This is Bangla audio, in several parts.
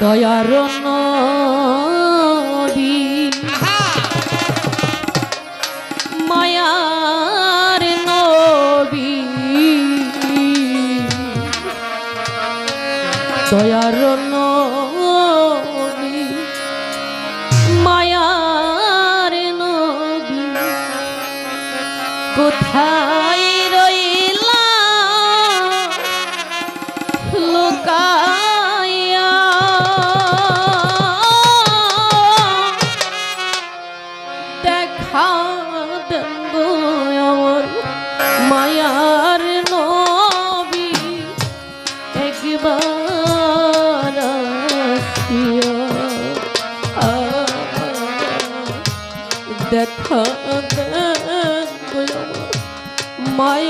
দয়ার মায়ার নবী দয়ার নবী মায়ার নবী কোথায় মায়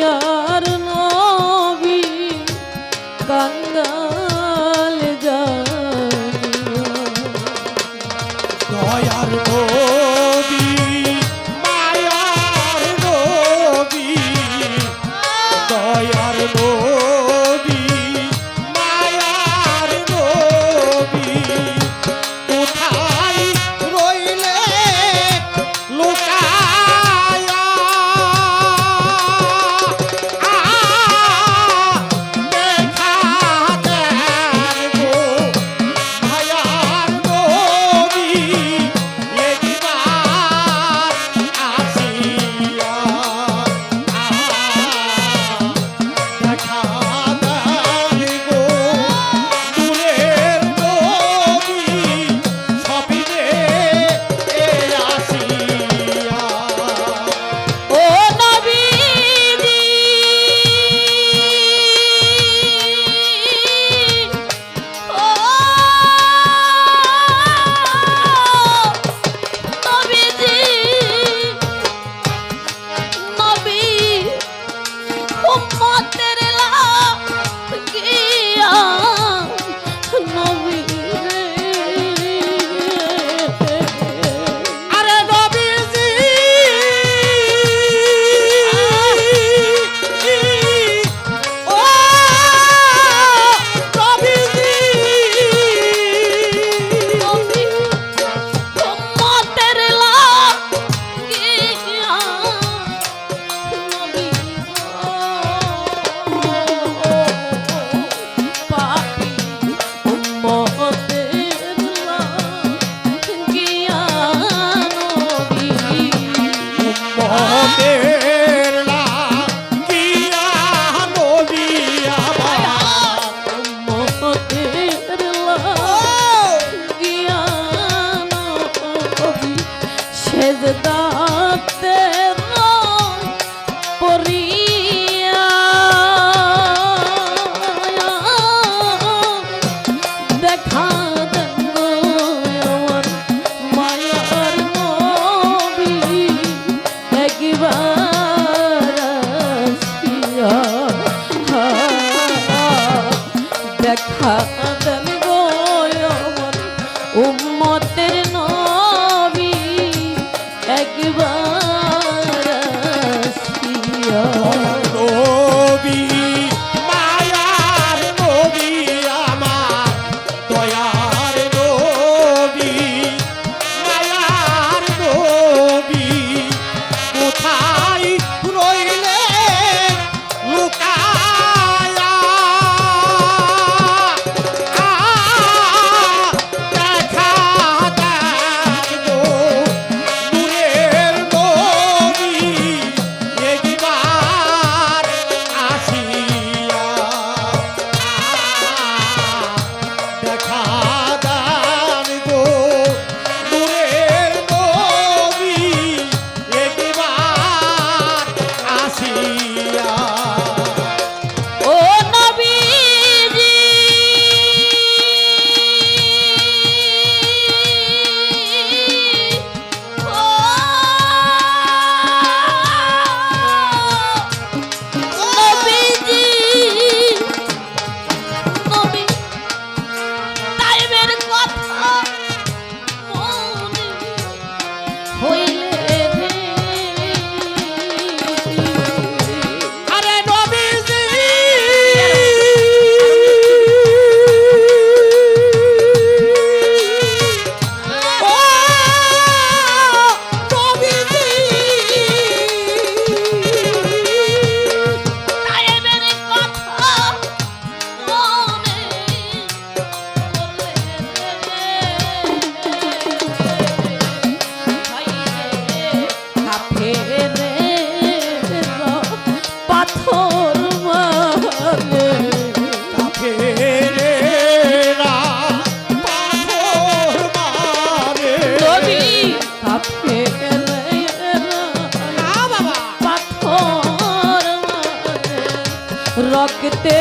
রক্তে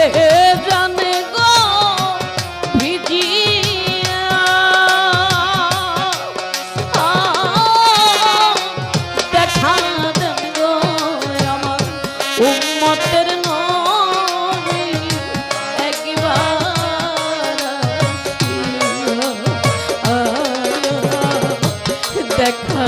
জানে গো ভিজিয়া। দেখা দেন গো আমার উম্মতের দেখা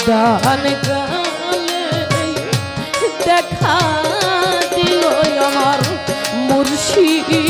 নিদান দেখা দিল আমার মুর্শিদের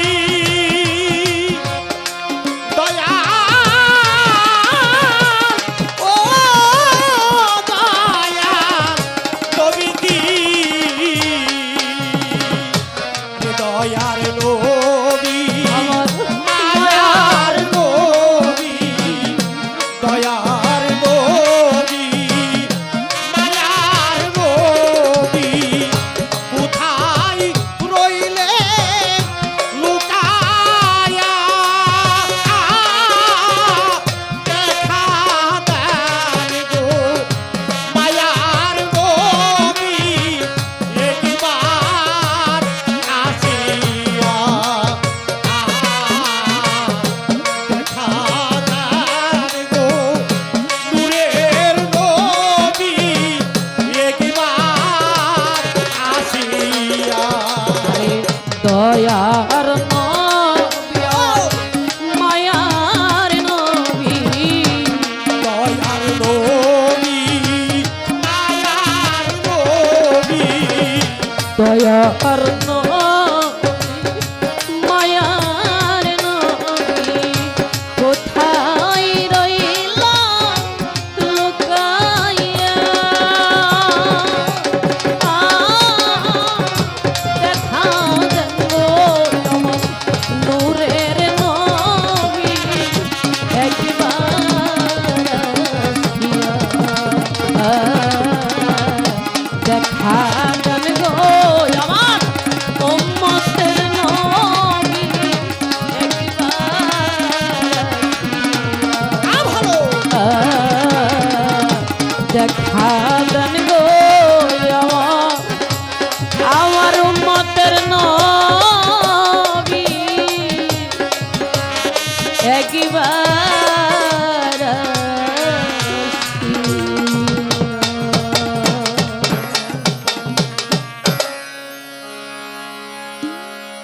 Arna দেখা